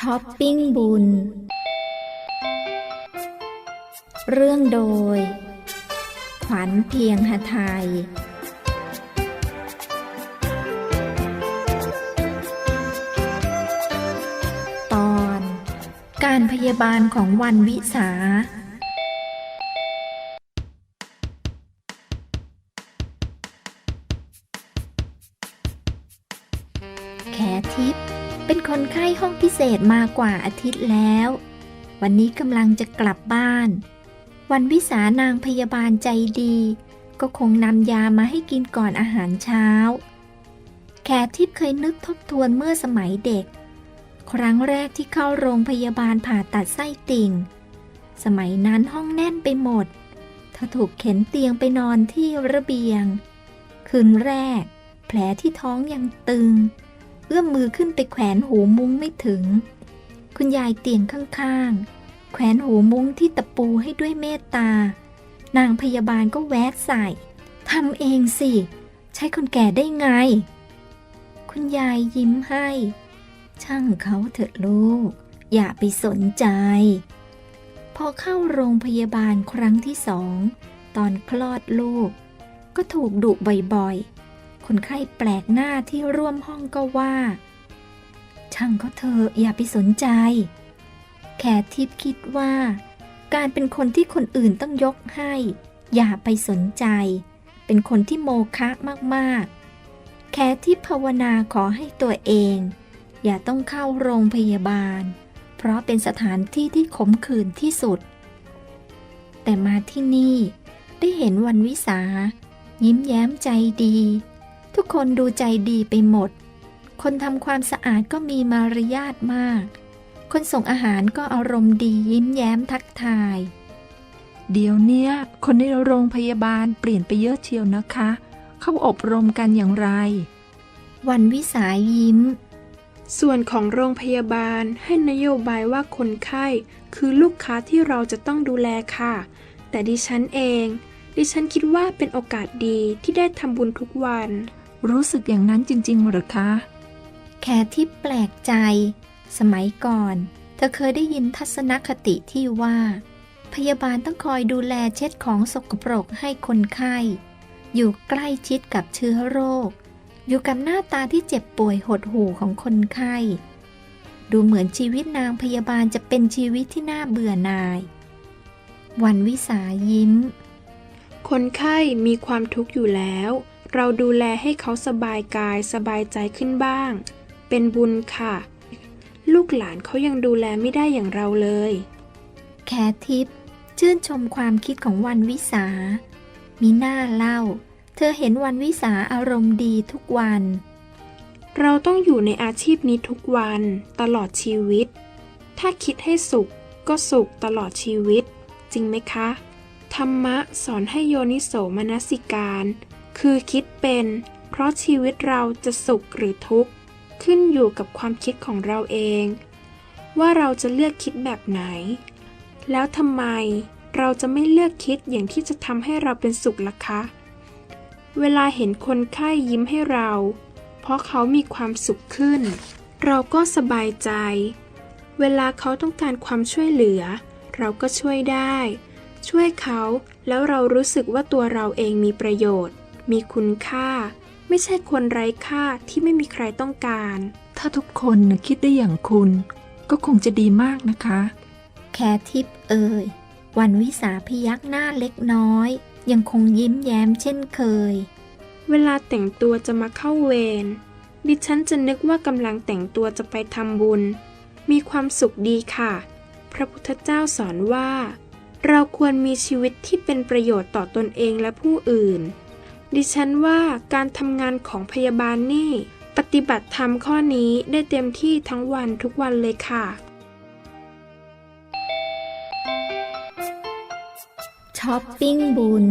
ช้อปปิ้งบุญ เรื่องโดย ขวัญเพียงหไทย ตอน การพยาบาลของวันวิสา แขทิพย์ เป็นคนไข้ห้องพิเศษมากว่าอาทิตย์แล้ว วันนี้กำลังจะกลับบ้าน วันวิสานางพยาบาลใจดี ก็คงนำยามาให้กินก่อนอาหารเช้า แขทิพย์เคยนึกทบทวนเมื่อสมัยเด็ก ครั้งแรกที่เข้าโรงพยาบาลผ่าตัดไส้ติ่ง สมัยนั้นห้องแน่นไปหมด เธอถูกเข็นเตียงไปนอนที่ระเบียง คืนแรก แผลที่ท้องยังตึง เอื้อมมือขึ้นไปแขวนหูมุ้งไม่ถึง คุณยายเตียงข้างๆ แขวนหูมุ้งที่ตะปูให้ด้วยเมตตา นางพยาบาลก็แวะใส่ทำเองสิ ใช้คนแก่ได้ไง คุณยายยิ้มให้ ช่างเขาเถอะลูก อย่าไปสนใจ พอเข้าโรงพยาบาลครั้งที่สอง ตอนคลอดลูก ก็ถูกดุบ่อยๆ คนไข้แปลกหน้าที่ร่วมห้องก็ว่า ช่างเขาเถออย่าไปสนใจ แขทิพย์คิดว่า การเป็นคนที่คนอื่นต้องยกให้ อย่าไปสนใจ เป็นคนที่โมคะมากๆ แขทิพย์ภาวนาขอให้ตัวเอง อย่าต้องเข้าโรงพยาบาล เพราะเป็นสถานที่ที่ขมขื่นที่สุด แต่มาที่นี่ได้เห็นวันวิสา ยิ้มแย้มใจดี ทุกคนดูใจดีไปหมด คนทำความสะอาดก็มีมารยาทมาก คนส่งอาหารก็อารมณ์ดียิ้มแย้มทักทาย เดี๋ยวเนี้ย คนในโรงพยาบาลเปลี่ยนไปเยอะเชียวนะคะ เข้าอบรมกันอย่างไร วันวิสายิ้ม ส่วนของโรงพยาบาลให้นโยบายว่าคนไข้คือลูกค้าที่เราจะต้องดูแลค่ะ แต่ดิฉันเอง ดิฉันคิดว่าเป็นโอกาสดีที่ได้ทำบุญทุกวัน รู้สึกอย่างนั้นจริง ๆ หรือคะแค่ที่แปลกใจ สมัยก่อน เธอเคยได้ยินทัศนคติที่ว่า พยาบาลต้องคอยดูแลเช็ดของสกปรกให้คนไข้ อยู่ใกล้ชิดกับเชื้อโรค อยู่กับหน้าตาที่เจ็บป่วยหดหู่ของคนไข้ ดูเหมือนชีวิตนางพยาบาลจะเป็นชีวิตที่น่าเบื่อหน่าย วันวิสายิ้ม คนไข้มีความทุกข์อยู่แล้ว เราดูแลให้เขาสบายกายสบายใจขึ้นบ้าง เป็นบุญค่ะ ลูกหลานเขายังดูแลไม่ได้อย่างเราเลย แคทิพย์ชื่นชมความคิดของวันวิสา มีหน้าเล่า เธอเห็นวันวิสาอารมณ์ดีทุกวัน เราต้องอยู่ในอาชีพนี้ทุกวันตลอดชีวิต ถ้าคิดให้สุขก็สุขตลอดชีวิต จริงไหมคะ ธรรมะสอนให้โยนิโสมนสิการ คือคิดเป็น เพราะชีวิตเราจะสุขหรือทุกข์ ขึ้นอยู่กับความคิดของเราเอง ว่าเราจะเลือกคิดแบบไหน แล้วทำไมเราจะไม่เลือกคิดอย่างที่จะทำให้เราเป็นสุขล่ะคะ เวลาเห็นคนไข้ยิ้มให้เรา เพราะเขามีความสุขขึ้น เราก็สบายใจ เวลาเขาต้องการความช่วยเหลือ เราก็ช่วยได้ ช่วยเขาแล้วเรารู้สึกว่าตัวเราเองมีประโยชน์ มีคุณค่า ไม่ใช่คนไร้ค่าที่ไม่มีใครต้องการ ถ้าทุกคนน่ะคิดได้อย่างคุณ ก็คงจะดีมากนะคะ แคทิพย์เอ่ย วันวิสาพยักหน้าเล็กน้อย ยังคงยิ้มแย้มเช่นเคย เวลาแต่งตัวจะมาเข้าเวรดิฉันจะนึกว่ากำลังแต่งตัวจะไปทำบุญ มีความสุขดีค่ะ พระพุทธเจ้าสอนว่า เราควรมีชีวิตที่เป็นประโยชน์ต่อตนเองและผู้อื่น ดิฉันว่าการทำงานของพยาบาลนี่ ปฏิบัติธรรมข้อนี้ได้เต็มที่ทั้งวันทุกวันเลยค่ะ ช้อปปิ้งบุญ